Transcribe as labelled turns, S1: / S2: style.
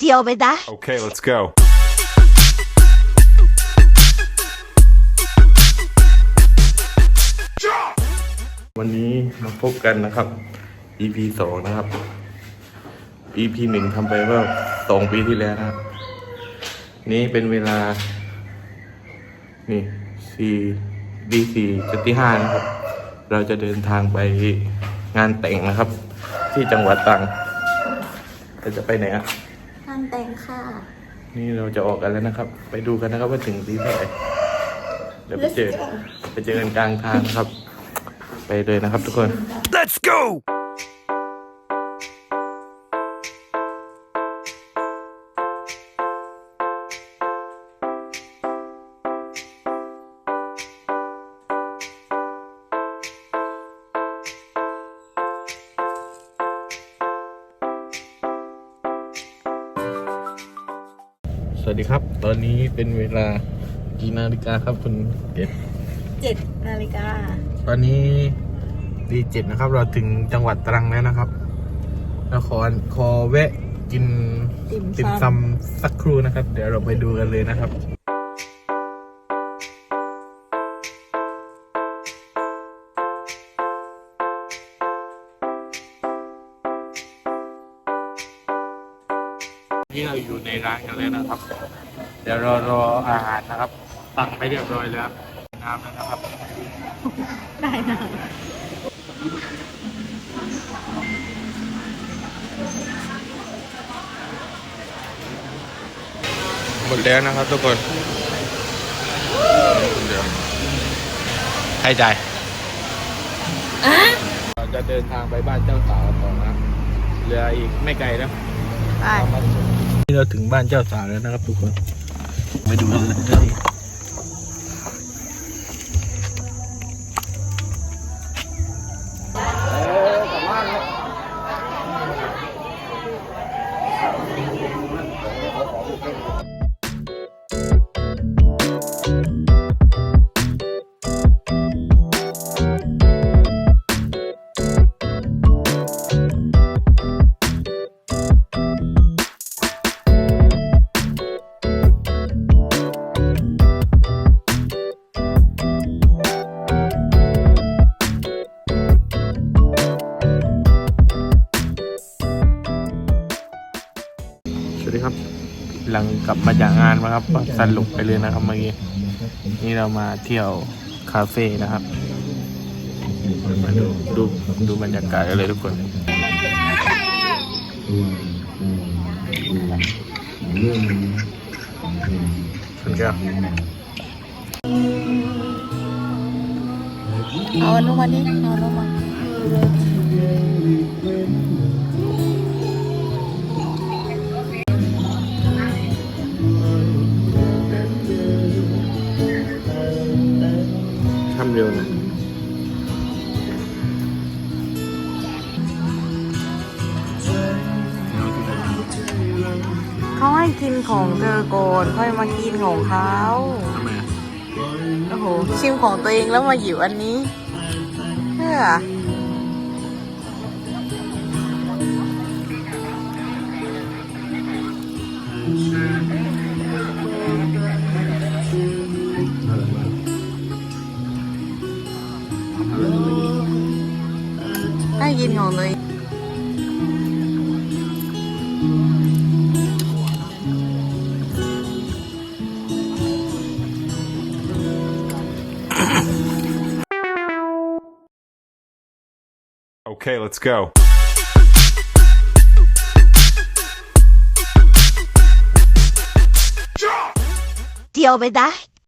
S1: เดียวไปได้
S2: Okay, let's go.
S3: วันนี้มาพบกันนะครับ EP สองนะครับ EP หนึ่งทำไปเมื่อสองปีที่แล้วนะครับ นี่เป็นเวลา นี่สี่ดีสี่จุดที่ห้านะครับ เราจะเดินทางไปงานแต่งนะครับ ที่จังหวัดตรังเราจะไปไหนอะ
S1: งาน แต่งค่ะ
S3: นี่เราจะออกกันแล้วนะครับ ไปดูกันนะครับว่าถึงที่เท่าไหร่เดี๋ยวไปเจอไปเจอกันกลางทางนะครับ ไปเลยนะครับทุกคน
S2: Let's go!
S3: วัสดีครับ ตอนนี้เป็นเวลากี่นาฬิกาครับคุณเกด
S1: เจ็ดนาฬิกา
S3: ตอนนี้ดีเจ็ดนะครับ เราถึงจังหวัดตรังแล้วนะครับเราขอขอแวะกิน
S1: ติ่ม
S3: ติ่ม
S1: ซำ
S3: ซำสักครู่นะครับ เดี๋ยวเราไปดูกันเลยนะครับ ที่เราอยู่ในร้านกันแล้วนะครับ เดี๋ยวรอรออาหารนะครับสั่งไปเรียบร้อยแล้วครับน้ำแล้วนะครับ
S1: ได้นะ
S3: หมดแล้วนะครับทุกคนเดี๋ยวให้ใจายเราจะเดินทางไปบ้านเจ้าสาวต่อนะเหลืออีกไม่ไกลแล้ว
S1: ไป
S3: นี่ เราถึงบ้านเจ้าสาวแล้วนะครับทุกคนไปดูกันเลย วัสดีครับ หลังกลับมาจากงานมาครับก็สรุปไปเลยนะครับเมื่อกี้นี่เรามาเที่ยวคาเฟ่นะครับมาดูดูดูบรรยากาศกันเลยทุกคนคุณแก้ว
S1: เอาอนุมาดิเอาอนุมา กินของเธอก่อนค่อยมากินของเขา
S3: ทำไมอะ
S1: โอ้โหชิมของตัวเองแล้วมาหยิบอันนี้เพื่อให้กินของตัวเอง
S2: Okay, let's go.
S1: เดียวไปได้